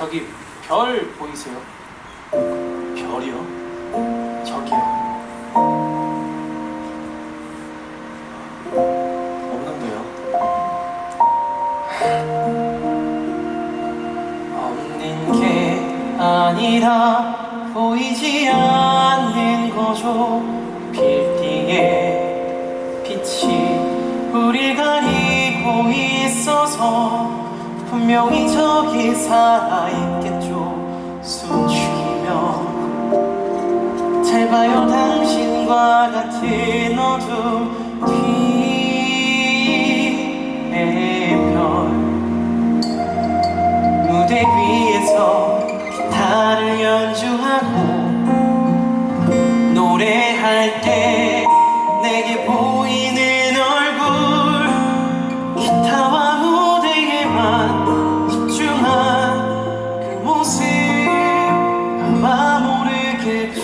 저기 별 보이세요? 별이요? 저기요? 없는데요? 없는 게 아니라 보이지 않는 거죠 빌딩에 빛이 분명히 저기 살아있겠죠. 숨 죽이며 잘 봐요 당신과 같은 어둠 뒤에 별. 무대 위에서 기타를 연주하고 노래할 때 내게 보 모르겠죠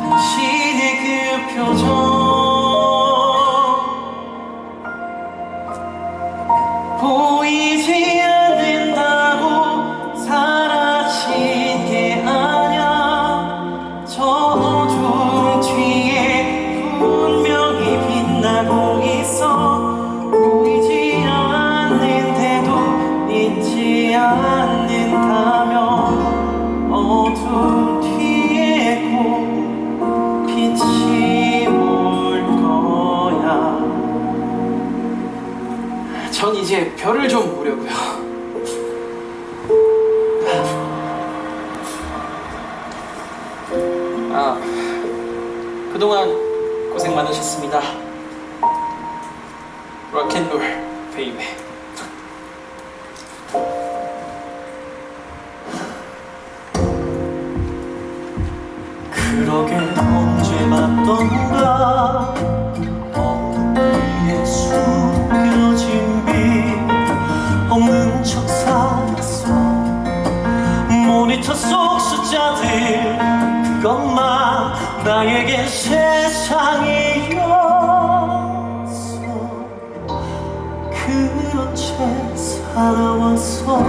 당신의 그 표정 보이지 않는다고 사라진 게 아냐 저 어두운 뒤에 분명히 빛나고 있어. 보이지 않는데도 잊지 않는다면 어두운 이제 별을 좀 보려고요. 아, 그동안 고생 많으셨습니다. 락앤롤 베이베. 그러게 언제 봤던가 그것만 나에게 세상이었어. 그런 채 살아왔어